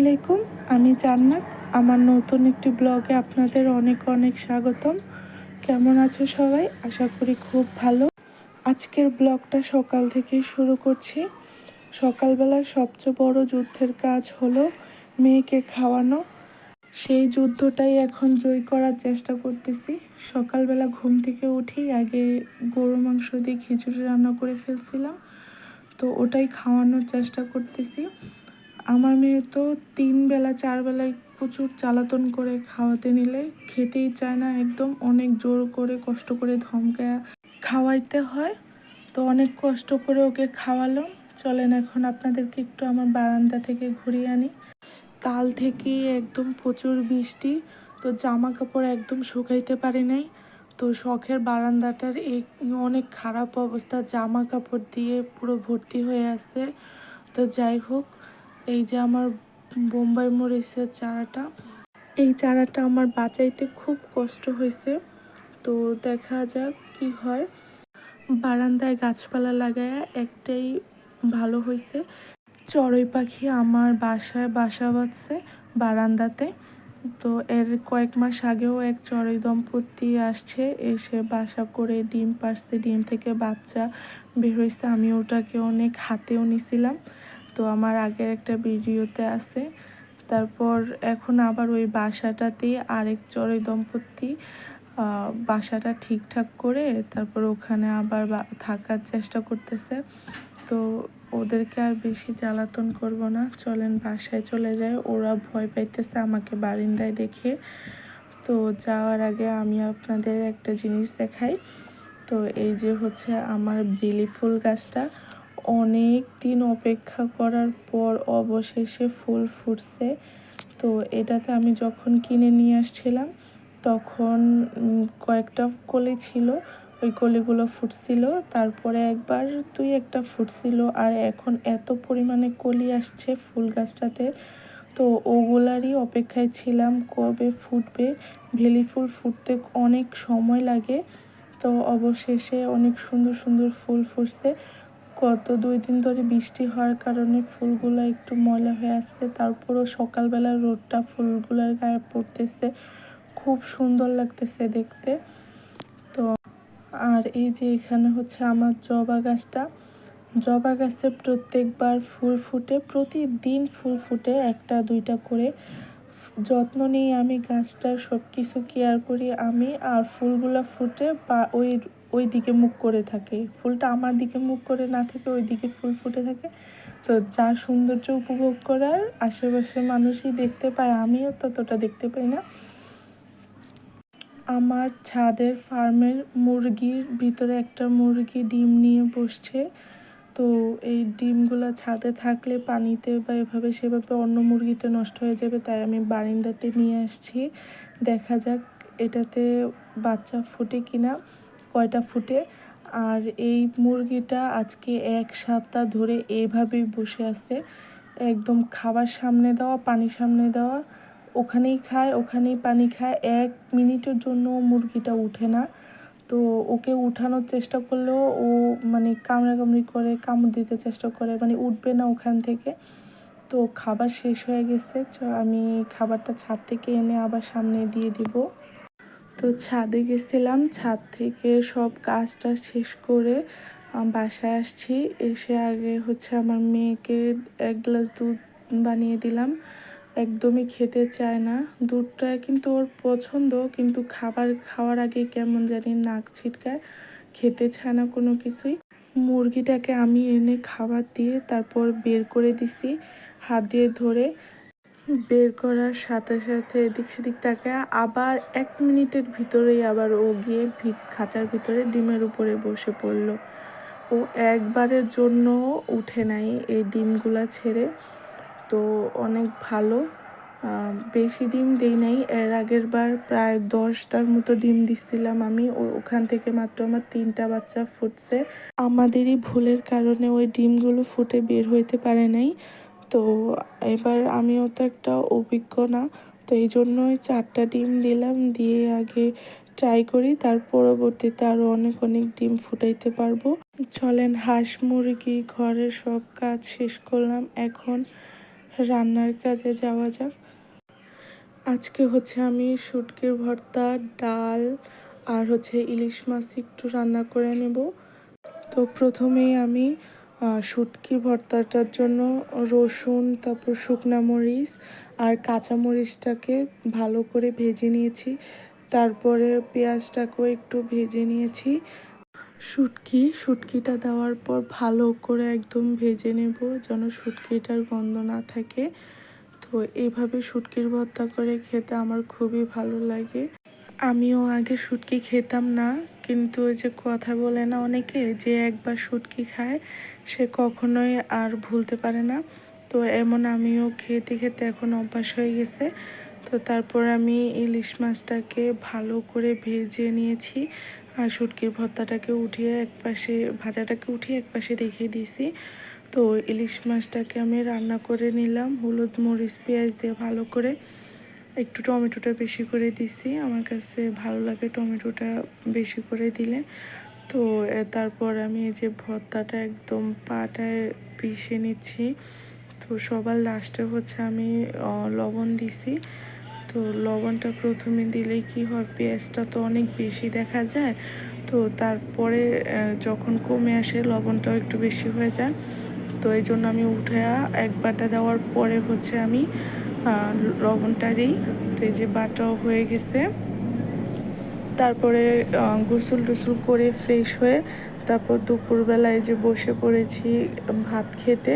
আলাইকুম, আমি জান্নাত। আমার নতুন একটি ব্লগে আপনাদের অনেক অনেক স্বাগতম। কেমন আছো সবাই? আশা করি খুব ভালো। আজকের ব্লগটা সকাল থেকেই শুরু করছি। সকালবেলা সবচেয়ে বড় যুদ্ধের কাজ হলো মেয়েকে খাওয়ানো। সেই যুদ্ধটাই এখন জয় করার চেষ্টা করতেছি। সকালবেলা ঘুম থেকে উঠেই আগে গরু মাংস দিয়ে খিচুড়ি রান্না করে ফেলছিলাম। তো ওটাই খাওয়ানোর চেষ্টা করতেছি। আমার মেয়ে তো তিন বেলা, চার বেলায় প্রচুর চালাতন করে খাওয়াতে নিলে খেতেই চায় না, একদম অনেক জোর করে কষ্ট করে ধমকায় খাওয়াইতে হয়। তো অনেক কষ্ট করে ওকে খাওয়ালাম। চলেন এখন আপনাদেরকে একটু আমার বারান্দা থেকে ঘুরিয়ে আনি। কাল থেকেই একদম প্রচুর বৃষ্টি, তো জামা কাপড় একদম শুকাইতে পারি নাই। তো শখের বারান্দাটার এই অনেক খারাপ অবস্থা জামা কাপড় দিয়ে পুরো ভর্তি হয়ে আছে। তো যাই হোক এই যে আমার বোম্বাই মরিচের চারাটা, এই চারাটা আমার বাঁচাইতে খুব কষ্ট হয়েছে। তো দেখা যাক কি হয়। বারান্দায় গাছপালা লাগায় একটাই ভালো হয়েছে। চড়ুই পাখি আমার বাসায় বাসা বাঁধছে বারান্দাতে। তো এর কয়েক মাস আগেও এক চড়ুই দম্পতি আসছে, এসে বাসা করে ডিম পারছে ডিম থেকে বাচ্চা বের হয়েছে। আমি ওটাকে অনেক হাতেও নিছিলাম। তো আমার আগের একটা ভিডিওতে আছে। তারপর এখন আবার ওই বাসাটাতেই আরেক চড়ুই দম্পতি বাসাটা ঠিকঠাক করে তারপর ওখানে আবার থাকার চেষ্টা করতেছে। তো ওদেরকে আর বেশি জ্বালাতন করব না। চলেন বাসায় চলে যায় ওরা ভয় পাইতেছে আমাকে বারিন্দায় দেখে। তো যাওয়ার আগে আমি আপনাদের একটা জিনিস দেখাই। তো এই যে হচ্ছে আমার বেলি ফুল গাছটা। অনেক দিন অপেক্ষা করার পর অবশেষে ফুল ফুটছে। তো এটাতে আমি যখন কিনে নিয়ে আসছিলাম, তখন কয়েকটা কলি ছিল। ওই কলিগুলো ফুটছিল। তারপরে একবার তুই একটা ফুটছিল। আর এখন এত পরিমাণে কলি আসছে ফুল গাছটাতে। তো ওগুলারই অপেক্ষায় ছিলাম কবে ফুটবে। ভেলি ফুল ফুটতে অনেক সময় লাগে। তো অবশেষে অনেক সুন্দর সুন্দর ফুল ফুটছে। গত দুই দিন ধরে বৃষ্টি হওয়ার কারণে ফুলগুলো একটু ময়লা হয়ে আসছে। তারপরও সকালবেলা রোদটা ফুলগুলোর গায়ে পড়তেছে। খুব সুন্দর লাগতেছে দেখতে। তো আর এই যে এখানে হচ্ছে আমার জবা গাছটা। জবা গাছে প্রত্যেকবার ফুল ফুটে, প্রতিদিন ফুল ফুটে একটা, দুইটা করে। যত্ন নিই আমি গাছটার সব কিছু কেয়ার করি আমি, আর ফুলগুলো ফুটে বা ওই ওই দিকে মুখ করে থাকে। ফুলটা আমার দিকে মুখ করে না থাকে, ওই দিকে ফুল ফুটে থাকে। তো যা সৌন্দর্য উপভোগ করার আশেপাশের মানুষই দেখতে পায়, আমিও ততটা দেখতে পাই না। আমার ছাদের ফার্মের মুরগির ভিতরে একটা মুরগি ডিম নিয়ে বসছে। তো এই ডিমগুলো ছাদে থাকলে পানিতে বা এভাবে সেভাবে অন্য মুরগিতে নষ্ট হয়ে যাবে, তাই আমি বারিন্দাতে নিয়ে আসছি। দেখা যাক এটাতে বাচ্চা ফুটে কিনা। কয়টা ফুটে? আর এই মুরগিটা আজকে এক সপ্তাহ ধরে এইভাবেই বসে আছে। একদম খাবার সামনে দেওয়া, পানি সামনে দেওয়া। ওখানেই খায়, ওখানেই পানি খায়। এক মিনিটের জন্য মুরগিটা উঠে না। তো ওকে উঠানোর চেষ্টা করলেও ও মানে কামড়াকামড়ি করে, কামড় দিতে চেষ্টা করে মানে উঠবে না ওখান থেকে। তো খাবার শেষ হয়ে গেছে। আমি খাবারটা ছাদ থেকে এনে আবার সামনে দিয়ে দিব। তো ছাদে গেছিলাম, ছাদ থেকে সব কাজটা শেষ করে বাসায় আসছি। এসে আগে হচ্ছে আমার মেয়েকে এক গ্লাস দুধ বানিয়ে দিলাম। একদমই খেতে চায় না। দুধটা কিন্তু ওর পছন্দ, কিন্তু খাবার খাওয়ার আগে কেমন জানি নাক ছিটকায়, খেতে চায় না কোনো কিছুই। মুরগিটাকে আমি এনে খাবার দিয়ে তারপর বের করে দিছি, হাত দিয়ে ধরে। বের করার সাথে সাথে এদিক সেদিক তাকায়, আবার এক মিনিটের ভিতরেই আবার ও গিয়ে খাঁচার ভিতরে ডিমের উপরে বসে পড়ল। ও একবারের জন্য উঠে নাই এই ডিমগুলা ছেড়ে। তো অনেক ভালো বেশি ডিম দেই নাই। এর আগের বার প্রায় দশটার মতো ডিম দিচ্ছিলাম আমি। ওখান থেকে মাত্র আমার তিনটা বাচ্চা ফুটছে। আমাদেরই ভুলের কারণে ওই ডিমগুলো ফুটে বের হইতে পারে নাই। তো এবার আমিও তো একটা অভিজ্ঞ না, তো এই জন্যই চারটা ডিম দিলাম, দিয়ে আগে ট্রাই করি, তার পরবর্তীতে আরও অনেক অনেক ডিম ফুটাইতে পারব। চলেন হাঁস, মুরগি ঘরের সব কাজ শেষ করলাম, এখন রান্নার কাজে যাওয়া যাক। আজকে হচ্ছে আমি শুটকির ভর্তা, ডাল আর হচ্ছে ইলিশ মাছ একটু রান্না করে নেব। তো প্রথমেই আমি শুটকি ভর্তাটার জন্য রসুন, তারপর শুকনা মরিচ আর কাঁচা মরিচটাকে ভালো করে ভেজে নিয়েছি। তারপরে পেঁয়াজটাকেও একটু ভেজে নিয়েছি। শুটকি, শুটকিটা দেওয়ার পর ভালো করে একদম ভেজে নেব যেন শুটকিটার গন্ধ না থাকে। তো এইভাবে শুটকির ভর্তা করে খেতে আমার খুবই ভালো লাগে। আমিও আগে শুটকি খেতাম না, কিন্তু ওই যে কথা বলে না অনেকে যে একবার শুটকি খায়, সে কখনোই আর ভুলতে পারে না। তো এমন আমিও খেতে খেতে এখন অভ্যাস হয়ে গেছে। তো তারপর আমি ইলিশ মাছটাকে ভালো করে ভেজে নিয়েছি আর শুটকির ভর্তাটাকে উঠিয়ে একপাশে, ভাজাটাকে উঠিয়ে একপাশে রেখে দিয়েছি। তো ইলিশ মাছটাকে আমি রান্না করে নিলাম, হলুদ মরিচ, পেঁয়াজ দিয়ে ভালো করে। একটু টমেটোটা বেশি করে দিছি। আমার কাছে ভালো লাগে টমেটোটা বেশি করে দিলে। তো তারপর আমি এই যে ভর্তাটা একদম পাটায় পিষে নিচ্ছি। তো সবার লাস্টে হচ্ছে আমি লবণ দিছি। তো লবণটা প্রথমে দিলে কি হয় পেঁয়াজটা তো অনেক বেশি দেখা যায়। তো তারপরে যখন কমে আসে লবণটাও একটু বেশি হয়ে যায়। তো এই জন্য আমি উঠে এক বাটা দেওয়ার পরে হচ্ছে আমি লবণটা দিই। তো এই যে বাটাও হয়ে গেছে। তারপরে গোসল টোসল করে ফ্রেশ হয়ে তারপর দুপুরবেলায় যে বসে পড়েছি ভাত খেতে।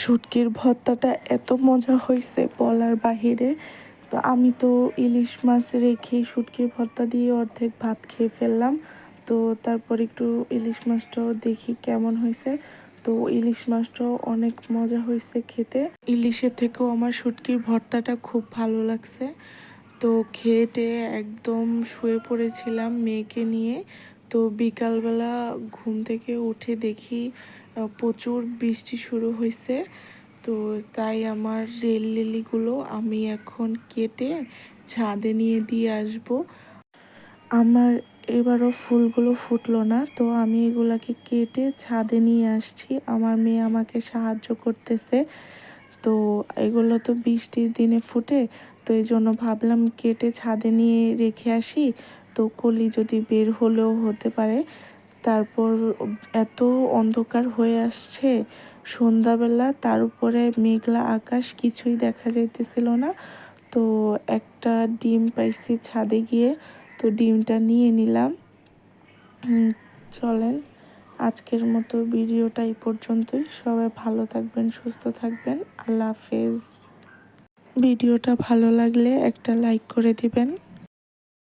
শুটকির ভর্তাটা এত মজা হয়েছে বলার বাহিরে। তো আমি তো ইলিশ মাছ রেখে শুটকির ভর্তা দিয়ে অর্ধেক ভাত খেয়ে ফেললাম। তো তারপর একটু ইলিশ মাছটাও দেখি কেমন হয়েছে। তো ইলিশ মাছটাও অনেক মজা হয়েছে খেতে। ইলিশের থেকেও আমার শুটকির ভর্তাটা খুব ভালো লাগছে। তো খেয়ে একদম শুয়ে পড়েছিলাম মেয়েকে নিয়ে। তো বিকালবেলা ঘুম থেকে উঠে দেখি প্রচুর বৃষ্টি শুরু হয়েছে। তো তাই আমার রেল লিলিগুলো আমি এখন কেটে ছাদে নিয়ে দিয়ে আসব। আমার এবারও ফুলগুলো ফুটলো না, তো আমি এগুলাকে কেটে ছাদে নিয়ে আসছি। আমার মেয়ে আমাকে সাহায্য করতেছে। তো এগুলো তো বৃষ্টির দিনে ফুটে, তো এই জন্য ভাবলাম কেটে ছাদে নিয়ে রেখে আসি। তো কলি যদি বের হলেও হতে পারে। তারপর এত অন্ধকার হয়ে আসছে, সন্ধ্যাবেলা তার উপরে মেঘলা আকাশ কিছুই দেখা যাইতেছিল না। তো একটা ডিম পাইছি ছাদে গিয়ে তো ডিমটা নিয়ে নিলাম। চলেন। আজকের মতো ভিডিওটা এই পর্যন্তই। সবাই ভালো থাকবেন, সুস্থ থাকবেন। আল্লাহ হাফেজ। ভিডিওটা ভালো লাগলে একটা লাইক করে দিবেন।